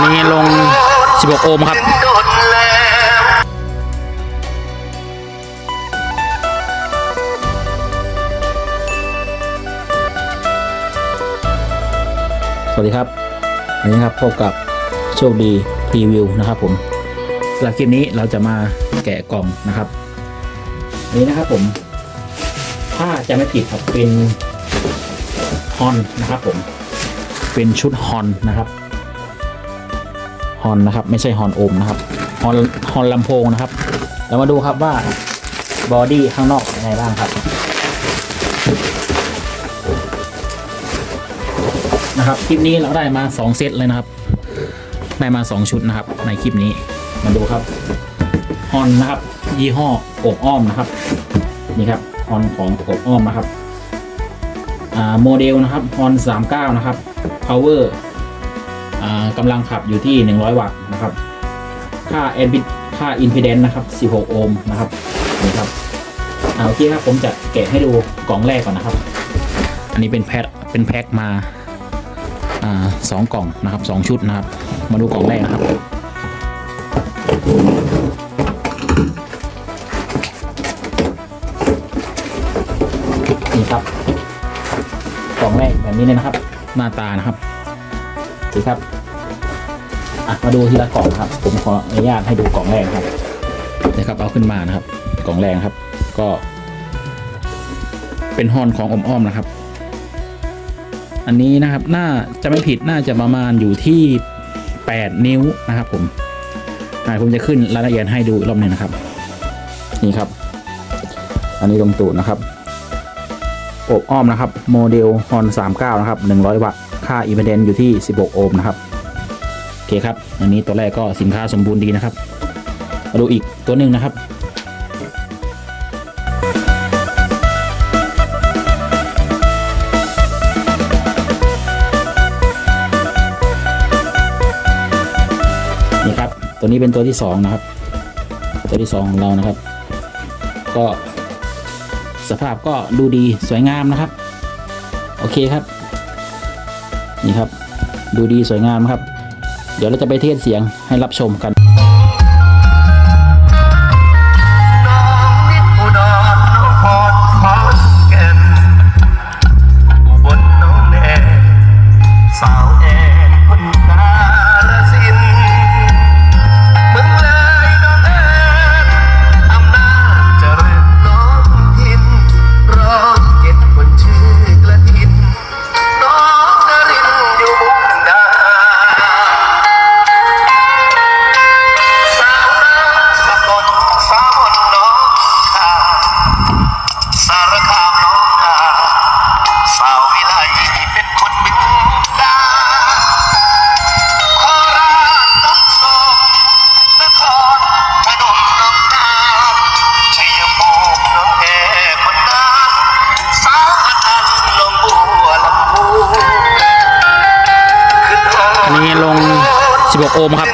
นี้ลง 16 โอห์มครับสวัสดีครับวันนี้ครับพบกับโชคดีพรีวิวนะครับผมสำหรับคลิปนี้เราจะมาแกะกล่องนะครับอันนี้นะครับผมถ้าจะไม่ผิดครับเป็นฮอนนะครับผมเป็นชุดฮอนนะครับ ฮอนนะครับ ไม่ใช่ฮอนโอมนะครับฮอนฮอนลำโพงนะครับเรามาดูครับว่าบอดี้ข้างนอกเป็นยังไงบ้างครับนะครับคลิปนี้เราได้มา 2 เซตเลยนะครับ ได้มา 2 ชุดนะครับ ในคลิปนี้มาดูครับฮอนนะครับ ยี่ห้ออบอ้อมนะครับ นี่ครับฮอนของอบอ้อมนะครับอ่าโมเดลนะครับฮอน39 นะครับ power อ่า กำลังขับอยู่ที่ 100 วัตต์นะครับ ค่า a อ p ค่า impedance นะครับ 16 โอห์มนะครับนี่ครับอ่าโอเคครับผมจะแกะให้ดูกล่องแรกก่อนนะครับ อันนี้เป็นแพ็คเป็นแพ็คมาอ่าสองกล่องนะครับสองชุดนะครับ มาดูกล่องแรกนะครับนี่ครับกล่องแรกแบบนี้เลยนะครับ หน้าตานะครับ ดีครับอะมาดูทีละกล่องครับ ผมขออนุญาตให้ดูกล่องแรกนะครับนะครับเอาขึ้นมานะครับ กล่องแรกนะครับ ก็ เป็นฮอนของอมอ้อมนะครับ อันนี้นะครับน่าจะไม่ผิดน่าจะประมาณอยู่ที่ 8 นิ้วนะครับ ผมอ่าผมจะขึ้นรายละเอียดให้ดูอีกรอบหนึ่งนะครับ นี่ครับ อันนี้ตรงตูดนะครับอบอ้อมนะครับ โมเดลฮอน39 นะครับ 100 วัตต์ ค่าอิมเพดนอยู่ที่ 16 โอห์มนะครับโอเคครับ อันนี้ตัวแรกก็สินค้าสมบูรณ์ดีนะครับมาดูอีกตัวหนึ่งนะครับนี่ครับ ตัวนี้เป็นตัวที่สองนะครับ ตัวที่สองของเรานะครับ ก็สภาพก็ดูดีสวยงามนะครับ โอเคครับ นี่ครับ ดูดีสวยงามครับ เดี๋ยวเราจะไปเทสเสียงให้รับชมกัน ลง 16 โอห์มครับ